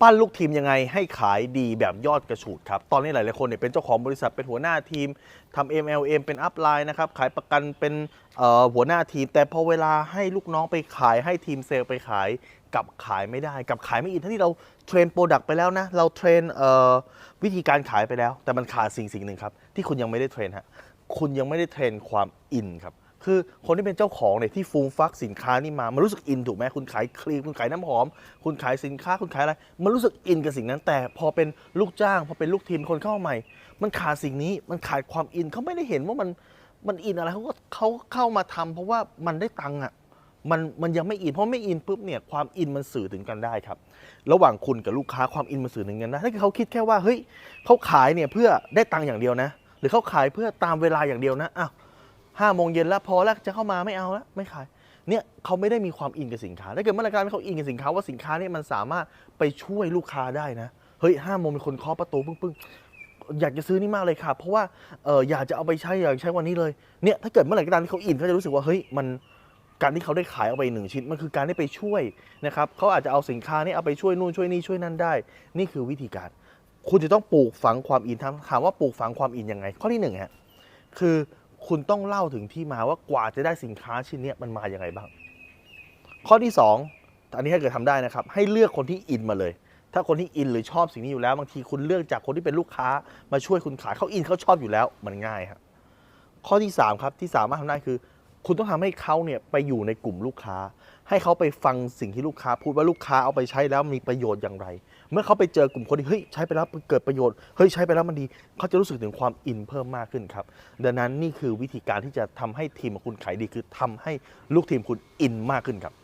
ปั้นลูกทีมยังไงให้ขายดีแบบยอดกระฉูดครับ ตอนนี้หลายๆคนเนี่ยเป็นเจ้าของบริษัทเป็นหัวหน้าทีมทำ MLM เป็นอัพไลน์นะครับ ขายประกันเป็นหัวหน้าทีม แต่พอเวลาให้ลูกน้องไปขายให้ทีมเซลล์ไปขายกับขายไม่ได้กับขายไม่อินทั้งที่เราเทรนโปรดักต์ไปแล้วนะ เราเทรนวิธีการขายไปแล้ว แต่มันขาดสิ่งสิ่งหนึ่งครับ ที่คุณยังไม่ได้เทรนฮะคุณยังไม่ได้เทรนความอินครับ คือคนที่เป็นเจ้าของเนี่ยที่ฟูมฟักสินค้านี่มามันรู้สึกอินถูกไหมคุณขายครีมคุณขายน้ำหอม คุณขายสินค้าคุณขายอะไร มันรู้สึกอินกับสิ่งนั้น แต่พอเป็นลูกจ้าง พอเป็นลูกทีมคนเข้ามาใหม่ มันขาดสิ่งนี้มันขาดความอินเขาไม่ได้เห็นว่ามันมันอินอะไรเขาก็เขาเข้ามาทำเพราะว่ามันได้ตังค์อะมันมันยังไม่อินเพราะไม่อินปุ๊บเนี่ยความอินมันสื่อถึงกันได้ครับ ระหว่างคุณกับลูกค้าความอินมันสื่อถึงกันได้ถ้าเกิดเขาคิดแค่ว่าเฮ้ยเขาขายเนี่ยเพื่อได้ตังค์อย่างเดียวนะ หรือเขาขายเพื่อตามเวลาอย่างเดียวนะอ้าว ห้าโมงเย็นแล้วพอแล้วจะเข้ามาไม่เอาแล้วไม่ขายเนี่ยเขาไม่ได้มีความอินกับสินค้าถ้าเกิดเมื่อไหรกามที่เขาอินกับสินค้าว่าสินค้าเนี่ยมันสามารถไปช่วยลูกค้าได้นะเฮ้ยห้าโมงมีคนเคาะประตูปึ้งปึ้งอยากจะซื้อนี่มากเลยค่ะ เพราะว่าเอออยากจะเอาไปใช้อยากใช้วันนี้เลยเนี่ยถ้าเกิดเมื่อไหร่ก็ตามที่เขาอินเขาจะรู้สึกว่าเฮ้ยมันการที่เขาได้ขายเอาไปหนึ่งชิ้นมันคือการได้ไปช่วยนะครับเขาอาจจะเอาสินค้านี้เอาไปช่วยนู่นช่วยนี่ช่วยนั่นได้ นี่คือวิธีการ คุณจะต้องปลูกฝังความอินถามถามว่าปลูกฝังความอินยังไง ข้อที่หนึ่งฮะคือ คุณต้องเล่าถึงที่มาว่ากว่าจะได้สินค้าชิ้นนี้มันมาอย่างไงบ้าง ข้อที่สองอันนี้ถ้าเกิดทำได้นะครับ ให้เลือกคนที่อินมาเลย ถ้าคนที่อินหรือชอบสิ่งนี้อยู่แล้ว บางทีคุณเลือกจากคนที่เป็นลูกค้ามาช่วยคุณขายเขาอินเขาชอบอยู่แล้วมันง่ายครับข้อที่สามครับที่สามารถทำได้คือ คุณต้องทำให้เขาเนี่ยไปอยู่ในกลุ่มลูกค้า ให้เขาไปฟังสิ่งที่ลูกค้า พูดว่าลูกค้าเอาไปใช้แล้วมีประโยชน์อย่างไร เมื่อเขาไปเจอกลุ่มคนที่เฮ้ยใช้ไปแล้วเกิดประโยชน์เฮ้ยใช้ไปแล้วมันดีเขาจะรู้สึกถึงความอินเพิ่มมากขึ้นครับดังนั้นนี่คือวิธีการที่จะทำให้ทีมของคุณขายดีคือทำให้ลูกทีมคุณอินมากขึ้นครับ